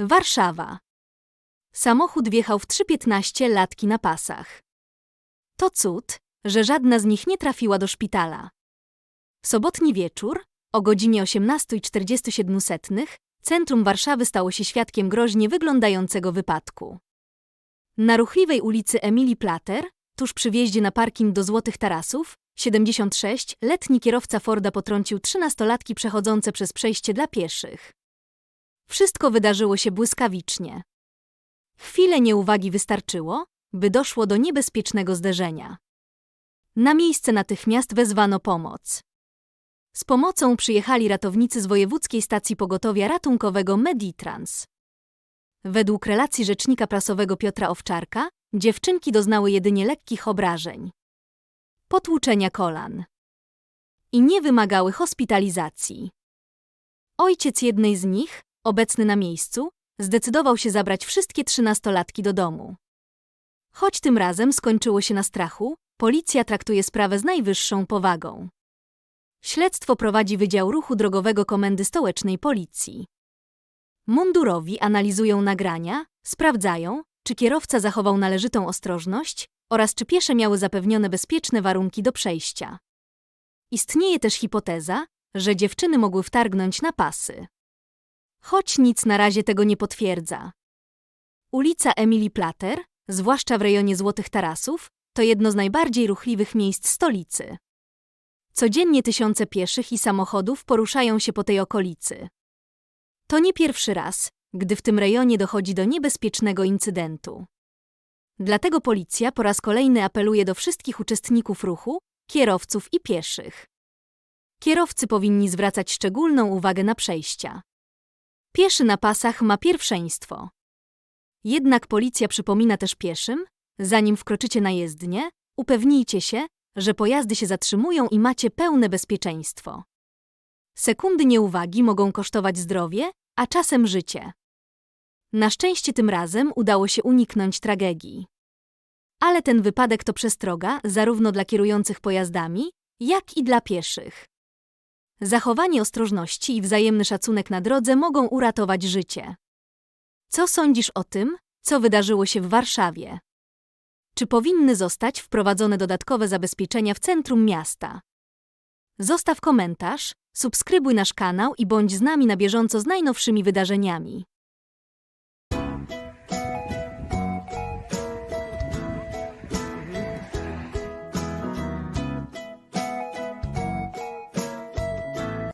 Warszawa. Samochód wjechał w 3.15 latki na pasach. To cud, że żadna z nich nie trafiła do szpitala. Sobotni wieczór, o godzinie 18.47, centrum Warszawy stało się świadkiem groźnie wyglądającego wypadku. Na ruchliwej ulicy Emilii Plater, tuż przy wjeździe na parking do Złotych Tarasów, 76-letni kierowca Forda potrącił trzynastolatki przechodzące przez przejście dla pieszych. Wszystko wydarzyło się błyskawicznie. Chwilę nieuwagi wystarczyło, by doszło do niebezpiecznego zderzenia. Na miejsce natychmiast wezwano pomoc. Z pomocą przyjechali ratownicy z Wojewódzkiej Stacji Pogotowia Ratunkowego Meditrans. Według relacji rzecznika prasowego Piotra Owczarka, dziewczynki doznały jedynie lekkich obrażeń. Potłuczenia kolan. I nie wymagały hospitalizacji. Ojciec jednej z nich, obecny na miejscu, zdecydował się zabrać wszystkie trzynastolatki do domu. Choć tym razem skończyło się na strachu, policja traktuje sprawę z najwyższą powagą. Śledztwo prowadzi Wydział Ruchu Drogowego Komendy Stołecznej Policji. Mundurowi analizują nagrania, sprawdzają, czy kierowca zachował należytą ostrożność oraz czy piesze miały zapewnione bezpieczne warunki do przejścia. Istnieje też hipoteza, że dziewczyny mogły wtargnąć na pasy. Choć nic na razie tego nie potwierdza. Ulica Emilii Plater, zwłaszcza w rejonie Złotych Tarasów, to jedno z najbardziej ruchliwych miejsc stolicy. Codziennie tysiące pieszych i samochodów poruszają się po tej okolicy. To nie pierwszy raz, gdy w tym rejonie dochodzi do niebezpiecznego incydentu. Dlatego policja po raz kolejny apeluje do wszystkich uczestników ruchu, kierowców i pieszych. Kierowcy powinni zwracać szczególną uwagę na przejścia. Pieszy na pasach ma pierwszeństwo. Jednak policja przypomina też pieszym, zanim wkroczycie na jezdnię, upewnijcie się, że pojazdy się zatrzymują i macie pełne bezpieczeństwo. Sekundy nieuwagi mogą kosztować zdrowie, a czasem życie. Na szczęście tym razem udało się uniknąć tragedii. Ale ten wypadek to przestroga zarówno dla kierujących pojazdami, jak i dla pieszych. Zachowanie ostrożności i wzajemny szacunek na drodze mogą uratować życie. Co sądzisz o tym, co wydarzyło się w Warszawie? Czy powinny zostać wprowadzone dodatkowe zabezpieczenia w centrum miasta? Zostaw komentarz, subskrybuj nasz kanał i bądź z nami na bieżąco z najnowszymi wydarzeniami.